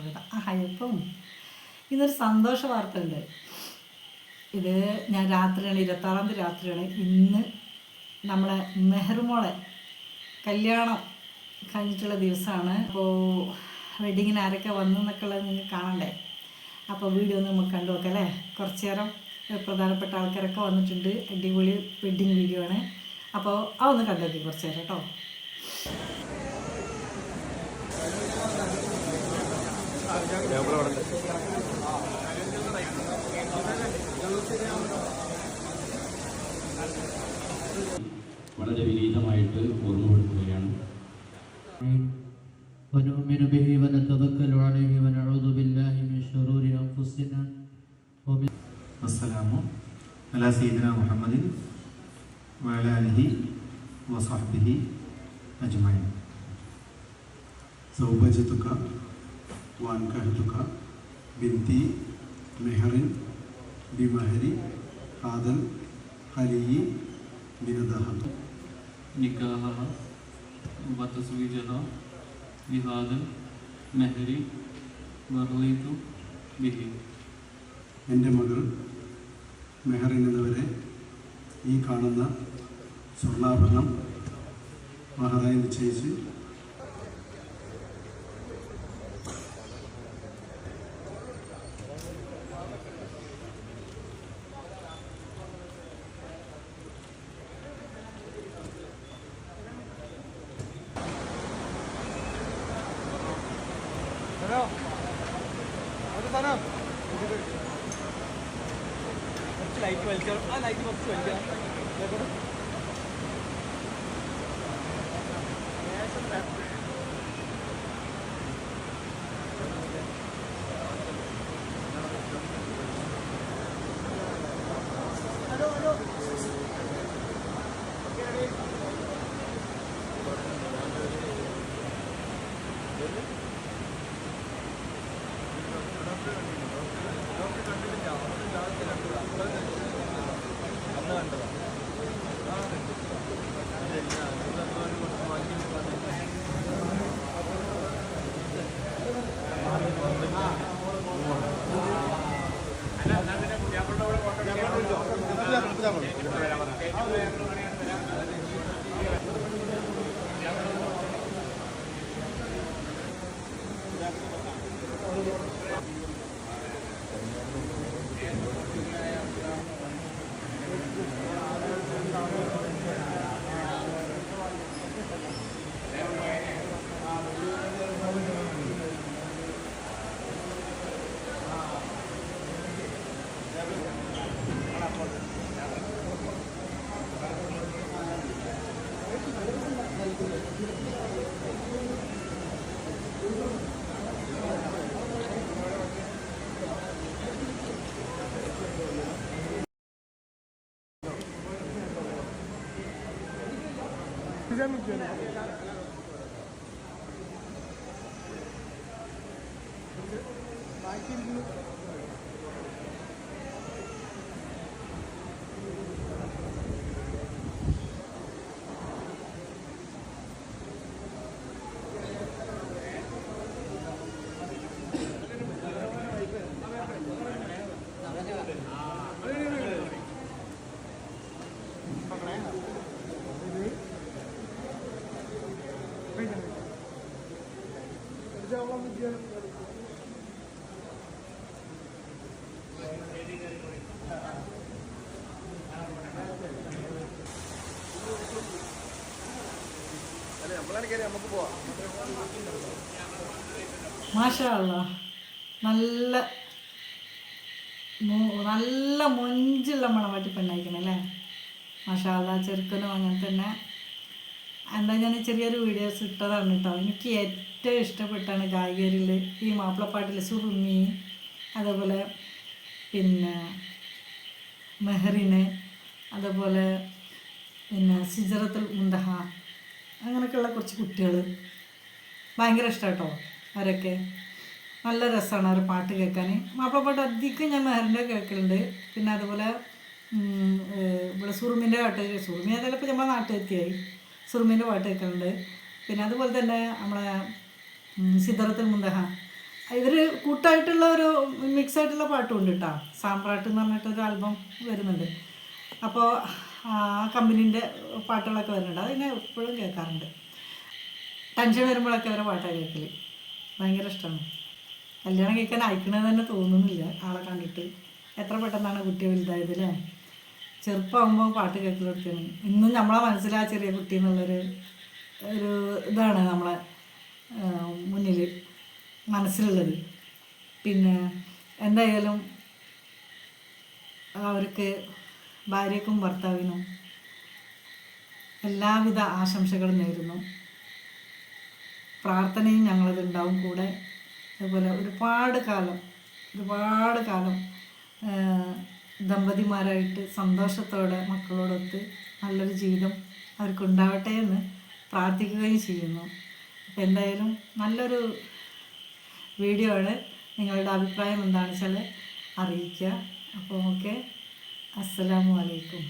സ്വാഗതം ആ ഇന്നൊരു സന്തോഷ വാർത്ത ഉണ്ട് ഇത് ഞാൻ രാത്രിയാണ് ഇരുപത്താറാം തീയതി രാത്രിയാണ്. ഇന്ന് നമ്മളെ മെഹറുമോളെ കല്യാണം കഴിഞ്ഞിട്ടുള്ള ദിവസമാണ്. അപ്പോൾ വെഡിങ്ങിന് ആരൊക്കെ വന്നു എന്നൊക്കെ ഉള്ളത് നിങ്ങൾക്ക് കാണണ്ടേ? അപ്പോൾ വീഡിയോ ഒന്ന് നമുക്ക് കണ്ടു നോക്കാം അല്ലേ? കുറച്ച് നേരം പ്രധാനപ്പെട്ട ആൾക്കാരൊക്കെ വന്നിട്ടുണ്ട്. അടിപൊളി വെഡിങ് വീഡിയോ ആണ്. അപ്പോൾ അതൊന്ന് കണ്ടു നോക്കി കുറച്ച് നേരം കേട്ടോ. വളരെ വിനീതമായിട്ട് ഓർമ്മപ്പെടുത്തുകയാണ് ونؤمن به ونتوكل عليه ونعوذ بالله من شرور أنفسنا ومن والسلام على سيدنا محمد وعلى آله وصحبه أجمعين زوجتك വാൻകഹത്തുക ബിന്തി മെഹറിൻ ബിമഹരി ആദൽ ഹലിയി ബിനദഹ. നിക്കാഹ വതസ്വീജത ബിഹാദൻ മെഹരി വർലൈത്തു ബിഹി. എന്റെ മകൾ മെഹറിൻ എന്നവരെ ഈ കാണുന്ന സ്വർണാഭരണം മഹറായി നിശ്ചയിച്ച് ലൈറ്റ് വലിക്കണം ആ ലൈറ്റ് കുറച്ച് വലിക്കണം Öyle mi diyorsun? Belki മാഷാള്ള നല്ല നല്ല മൊഞ്ചുള്ള മണവാട്ടി പെണ്ണായിക്കണല്ലേ മാഷാള്ള ചെറുക്കനും അങ്ങനെ തന്നെ. എന്താ ഞാൻ ചെറിയൊരു വീഡിയോസ് ഇട്ടതാണ് കേട്ടോ എനിക്ക് ഏറ്റവും ഇഷ്ടപ്പെട്ടാണ് ഗായികരിൽ ഈ മാപ്പിളപ്പാട്ടിൽ സുറുമി അതേപോലെ പിന്നെ മെഹറിന് അതേപോലെ പിന്നെ സിജറത്തുൽ മുന്തഹ അങ്ങനെയൊക്കെയുള്ള കുറച്ച് കുട്ടികൾ ഭയങ്കര ഇഷ്ടം കേട്ടോ അവരൊക്കെ. നല്ല രസമാണ് അവർ പാട്ട് കേൾക്കാൻ മാപ്പിളപ്പാട്ട് അധികം ഞാൻ മെഹറിന്റെ കേൾക്കലുണ്ട്. പിന്നെ അതുപോലെ ഇവിടെ സുറുമിന്റെ പാട്ട് സുറുമി ഏതായാലും ഇപ്പോൾ നമ്മുടെ നാട്ടിലെത്തിയായി. സുറുമിന്റെ പാട്ട് കേൾക്കലുണ്ട് പിന്നെ അതുപോലെ തന്നെ നമ്മളെ ഉം, സിദ്ദറത്തുൽ മുന്തഹ ഇവർ കൂട്ടായിട്ടുള്ള ഒരു മിക്സ് ആയിട്ടുള്ള പാട്ടും ഉണ്ട് കേട്ടോ. സാമ്പ്രാട്ട് എന്ന് പറഞ്ഞിട്ടൊരു ആൽബം വരുന്നുണ്ട്. അപ്പോൾ ആ കമ്പനീന്റെ പാട്ടുകളൊക്കെ വരുന്നുണ്ട്. അതിനെ എപ്പോഴും കേൾക്കാറുണ്ട്. ടെൻഷൻ വരുമ്പോഴൊക്കെ അവരെ പാട്ടാണ് കേൾക്കൽ ഭയങ്കര ഇഷ്ടമാണ്. കല്യാണം കേൾക്കാൻ അയക്കണമെന്ന് തന്നെ തോന്നുന്നില്ല ആളെ കണ്ടിട്ട്. എത്ര പെട്ടെന്നാണ് കുട്ടി വലുതായത് അല്ലേ? ചെറുപ്പമാകുമ്പോൾ പാട്ട് കേൾക്കലെടുത്താണ് ഇന്നും നമ്മളെ മനസ്സിൽ ആ ചെറിയ കുട്ടി എന്നുള്ളൊരു ഒരു ഇതാണ് നമ്മളെ മുന്നിൽ മനസ്സിലുള്ളത്. പിന്നെ എന്തായാലും അവർക്ക് ഭാര്യക്കും ഭർത്താവിനും എല്ലാവിധ ആശംസകളും നേരുന്നു. പ്രാർത്ഥനയും ഞങ്ങളത് ഉണ്ടാവും കൂടെ. അതുപോലെ ഒരുപാട് കാലം ഒരുപാട് കാലം ദമ്പതിമാരായിട്ട് സന്തോഷത്തോടെ മക്കളോടൊത്ത് നല്ലൊരു ജീവിതം അവർക്കുണ്ടാവട്ടെ എന്ന് പ്രാർത്ഥിക്കുകയും ചെയ്യുന്നു. അപ്പോൾ എന്തായാലും നല്ലൊരു വീഡിയോ ആണ് നിങ്ങളുടെ അഭിപ്രായം എന്താണെന്ന് വെച്ചാൽ അറിയിക്കുക. അപ്പോൾ ഓക്കെ. അസ്സലാമു അലൈക്കും.